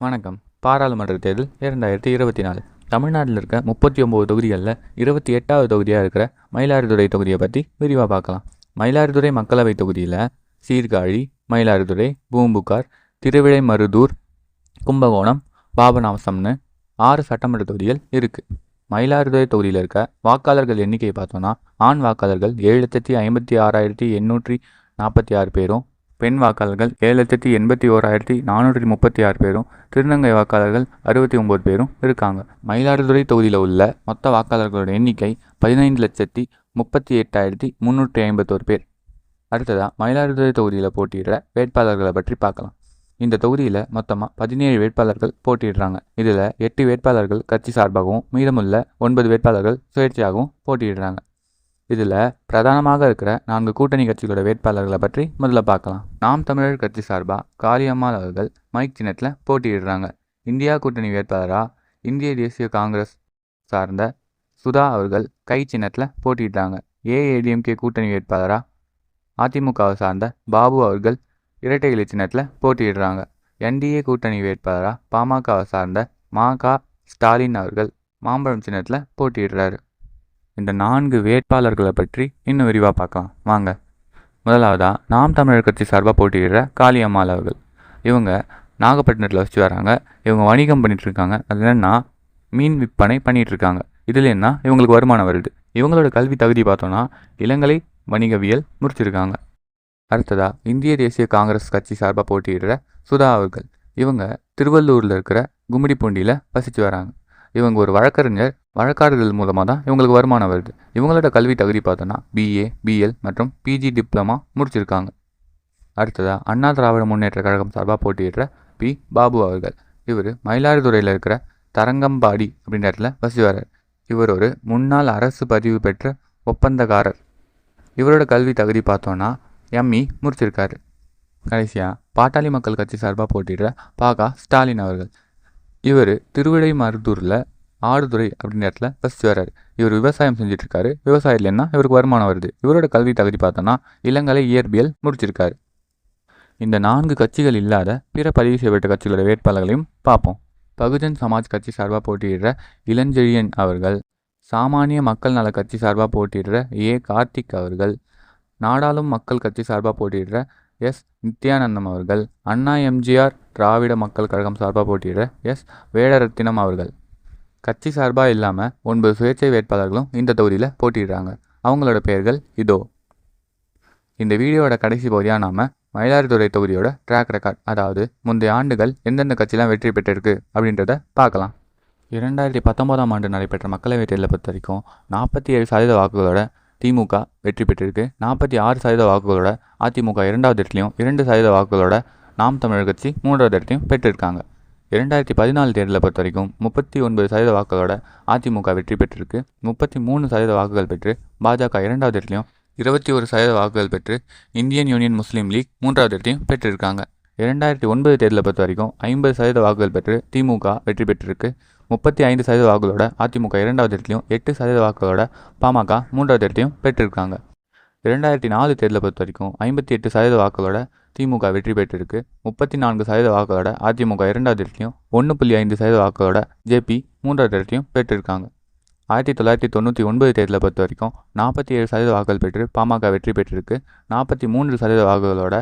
வணக்கம். பாராளுமன்ற தேர்தல் இரண்டாயிரத்தி இருபத்தி நாலு. தமிழ்நாட்டில் இருக்க முப்பத்தி ஒம்பது தொகுதிகளில் இருபத்தி எட்டாவது தொகுதியாக இருக்கிற மயிலாடுதுறை தொகுதியை பற்றி விரிவாக பார்க்கலாம். மயிலாடுதுறை மக்களவை தொகுதியில் சீர்காழி மயிலாடுதுறை பூம்புகார் திருவிழை மருதூர் கும்பகோணம் பாபநாசம்னு ஆறு சட்டமன்ற தொகுதிகள் இருக்குது மயிலாடுதுறை தொகுதியில் இருக்க வாக்காளர்கள் எண்ணிக்கையை பார்த்தோன்னா ஆண் வாக்காளர்கள் ஏழு லட்சத்தி ஐம்பத்தி ஆறாயிரத்தி எண்ணூற்றி நாற்பத்தி ஆறு பேரும் பெண் வாக்காளர்கள் ஏழு லட்சத்தி எண்பத்தி ஓராயிரத்தி நானூற்றி முப்பத்தி ஆறு பேரும் திருநங்கை வாக்காளர்கள் அறுபத்தி ஒம்பது பேரும் இருக்காங்க. மயிலாடுதுறை தொகுதியில் உள்ள மொத்த வாக்காளர்களோட எண்ணிக்கை பதினைந்து லட்சத்தி முப்பத்தி எட்டாயிரத்தி முந்நூற்றி ஐம்பத்தோரு பேர். அடுத்ததாக மயிலாடுதுறை தொகுதியில் போட்டியிடுற வேட்பாளர்களை பற்றி பார்க்கலாம். இந்த தொகுதியில் மொத்தமாக பதினேழு வேட்பாளர்கள் போட்டியிடுறாங்க. இதில் எட்டு வேட்பாளர்கள் கட்சி சார்பாகவும் மீதமுள்ள ஒன்பது வேட்பாளர்கள் சுயேட்சையாகவும் போட்டியிடுறாங்க. இதில் பிரதானமாக இருக்கிற நான்கு கூட்டணி கட்சிகளோட வேட்பாளர்களை பற்றி முதல்ல பார்க்கலாம். நாம் தமிழர் கட்சி சார்பாக காளியம்மாள் அவர்கள் மைக் சின்னத்தில் போட்டியிடுறாங்க. இந்தியா கூட்டணி வேட்பாளராக இந்திய தேசிய காங்கிரஸ் சார்ந்த சுதா அவர்கள் கை சின்னத்தில் போட்டியிடுறாங்க. ஏஏடிஎம்கே கூட்டணி வேட்பாளராக அதிமுகவை சார்ந்த பாபு அவர்கள் இரட்டை இலை சின்னத்தில் போட்டியிடுறாங்க. என்டிஏ கூட்டணி வேட்பாளராக பாமகவை சார்ந்த மாகா ஸ்டாலின் அவர்கள் மாம்பழம் சின்னத்தில் போட்டியிடுறாரு. இந்த நான்கு வேட்பாளர்களை பற்றி இன்னும் விரிவாக பார்க்கலாம். வாங்க. முதலாவதாக நாம் தமிழர் கட்சி சார்பாக போட்டியிடுற காளியம்மாள் அவர்கள். இவங்க நாகப்பட்டினத்தில் வச்சு வராங்க. இவங்க வணிகம் பண்ணிகிட்ருக்காங்க அது என்னென்னா மீன் விற்பனை பண்ணிகிட்ருக்காங்க இதில் என்ன? இவங்களுக்கு வருமானம் வருது. இவங்களோட கல்வி தகுதி பார்த்தோன்னா இளங்கலை வணிகவியல் முடிச்சிருக்காங்க. அடுத்ததாக இந்திய தேசிய காங்கிரஸ் கட்சி சார்பாக போட்டியிடுற சுதா அவர்கள். இவங்க திருவள்ளூரில் இருக்கிற கும்மிடிப்பூண்டியில் வசித்து வராங்க. இவங்க ஒரு வழக்கறிஞர் வழக்காடுதல் மூலமாக தான் இவங்களுக்கு வருமானம் வருது. இவங்களோட கல்வி தகுதி பார்த்தோன்னா பிஏ பிஎல் மற்றும் பிஜி டிப்ளமா முடிச்சிருக்காங்க. அடுத்ததாக அண்ணா திராவிட முன்னேற்ற கழகம் சார்பாக போட்டியிடுற பி பாபு அவர்கள். இவர் மயிலாடுதுறையில் இருக்கிற தரங்கம்பாடி அப்படின்ற இடத்துல வசி இவர் ஒரு முன்னாள் அரசு பதிவு பெற்ற ஒப்பந்தக்காரர். இவரோட கல்வி தகுதி பார்த்தோன்னா எம்இ முடிச்சிருக்காரு. கடைசியாக பாட்டாளி மக்கள் கட்சி சார்பாக போட்டிடுற பாகா ஸ்டாலின் அவர்கள். இவர் திருவிடை மருதூரில் ஆடுதுறை அப்படின்ற இடத்துல ஃபஸ்ட் வர்றாரு. இவர் விவசாயம் செஞ்சிட்ருக்காரு. விவசாயத்தில் என்ன இவருக்கு வருமானம் வருது. இவரோட கல்வி தகுதி பார்த்தோன்னா இளங்கலை இயற்பியல் முடிச்சிருக்காரு. இந்த நான்கு கட்சிகள் இல்லாத பிற பதிவு செய்யப்பட்ட கட்சிகளோட வேட்பாளர்களையும் பார்ப்போம். பகுஜன் சமாஜ் கட்சி சார்பாக போட்டியிடுற இளஞ்செழியன் அவர்கள் சாமானிய மக்கள் நல கட்சி சார்பாக போட்டியிடுற ஏ. கார்த்திக் அவர்கள் நாடாளும் மக்கள் கட்சி சார்பாக போட்டியிடுற எஸ். நித்யானந்தம் அவர்கள் அண்ணா எம்ஜிஆர் திராவிட மக்கள் கழகம் சார்பாக போட்டியிடுற எஸ். வேடரத்தினம் அவர்கள். கட்சி சார்பாக இல்லாமல் ஒன்பது சுயேட்சை வேட்பாளர்களும் இந்த தொகுதியில் போட்டியிடுறாங்க. அவங்களோட பெயர்கள் இதோ. இந்த வீடியோவோட கடைசி பகுதியாக நாம் மயிலாடுதுறை தொகுதியோட ட்ராக் ரெக்கார்ட் அதாவது முந்தைய ஆண்டுகள் எந்தெந்த கட்சிலாம் வெற்றி பெற்றிருக்கு அப்படின்றத பார்க்கலாம். இரண்டாயிரத்தி பத்தொம்போதாம் ஆண்டு நடைபெற்ற மக்களவைத் தேர்தலை பொறுத்த வரைக்கும் நாற்பத்தி ஏழு சதவீத வாக்குகளோட திமுக வெற்றி பெற்றிருக்கு. நாற்பத்தி ஆறு சதவீத வாக்குகளோட அதிமுக இரண்டாவது இடத்துலையும் இரண்டு சதவீத வாக்குகளோட நாம் தமிழர் கட்சி மூன்றாவது இடத்தையும் பெற்றிருக்காங்க. இரண்டாயிரத்தி பதினாலு தேர்தலை பொறுத்த வரைக்கும் முப்பத்தி ஒன்பது சதவீத வாக்குகளோட அதிமுக வெற்றி பெற்றிருக்கு. முப்பத்தி மூணு சதவீத வாக்குகள் பெற்று பாஜக இரண்டாவது இடத்துலையும் இருபத்தி ஒரு சதவீத வாக்குகள் பெற்று இந்தியன் யூனியன் முஸ்லீம் லீக் மூன்றாவது இடத்தையும் பெற்றிருக்காங்க. இரண்டாயிரத்தி ஒன்பது தேர்தலை பொறுத்த வரைக்கும் ஐம்பது சதவீத வாக்குகள் பெற்று திமுக வெற்றி பெற்றிருக்கு. முப்பத்தி ஐந்து சதவீத வாக்குகளோட அதிமுக இரண்டாவது இடத்துலையும் எட்டு சதவீத வாக்குகளோட பாமக மூன்றாவது இடத்தையும் பெற்றிருக்காங்க. இரண்டாயிரத்தி நாலு தேர்தலை பொறுத்த வரைக்கும் ஐம்பத்தி எட்டு சதவீத வாக்குகளோட திமுக வெற்றி பெற்றிருக்கு. முப்பத்தி நான்கு சதவீத வாக்குகளோட அதிமுக இரண்டாவது இடத்தையும் ஒன்று புள்ளி ஐந்து சதவீத வாக்குகளோட ஜேபி மூன்றாவது இடத்தையும் பெற்றிருக்காங்க. ஆயிரத்தி தொள்ளாயிரத்தி தொண்ணூற்றி ஒன்பது தேர்தலை பொறுத்த வரைக்கும் நாற்பத்தி ஏழு சதவீத வாக்குகள் பெற்று பாமக வெற்றி பெற்றிருக்கு. நாற்பத்தி மூன்று சதவீத வாக்குகளோட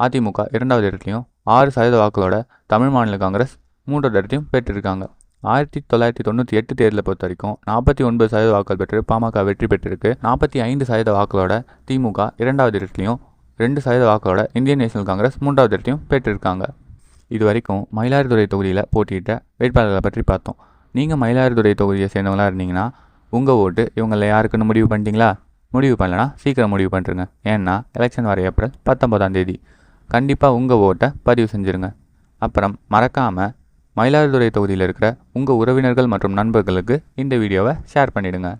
அதிமுக இரண்டாவது இடத்துலையும் ஆறு சதவீத வாக்குகளோட தமிழ் மாநில காங்கிரஸ் மூன்றாவது இடத்தையும் பெற்றிருக்காங்க. ஆயிரத்தி தொள்ளாயிரத்தி தொண்ணூற்றி எட்டு தேர்தலை பொறுத்த வரைக்கும் நாற்பத்தி ஒன்பது சதவீத வாக்குகள் பெற்று பாமக வெற்றி பெற்றிருக்கு. நாற்பத்தி ஐந்து சதவீத வாக்குகளோட திமுக இரண்டாவது இடத்துலையும் ரெண்டு சதவீத வாக்கோட இந்தியன் நேஷனல் காங்கிரஸ் மூன்றாவது இடத்தையும் பெற்றிருக்காங்க. இது வரைக்கும் மயிலாடுதுறை தொகுதியில் போட்டியிட்ட வேட்பாளர்களை பற்றி பார்த்தோம். நீங்கள் மயிலாடுதுறை தொகுதியை சேர்ந்தவங்களாக இருந்தீங்கன்னா உங்கள் ஓட்டு இவங்களில் யாருக்குன்னு முடிவு பண்ணிட்டீங்களா? முடிவு பண்ணலனா சீக்கிரம் முடிவு பண்ணுறங்க ஏன்னா எலெக்ஷன் வர ஏப்ரல் பத்தொன்பதாம் தேதி. கண்டிப்பாக உங்கள் ஓட்டை பதிவு செஞ்சுருங்க. அப்புறம் மறக்காமல் மயிலாடுதுறை தொகுதியில் இருக்கிற உங்கள் உறவினர்கள் மற்றும் நண்பர்களுக்கு இந்த வீடியோவை ஷேர் பண்ணிவிடுங்க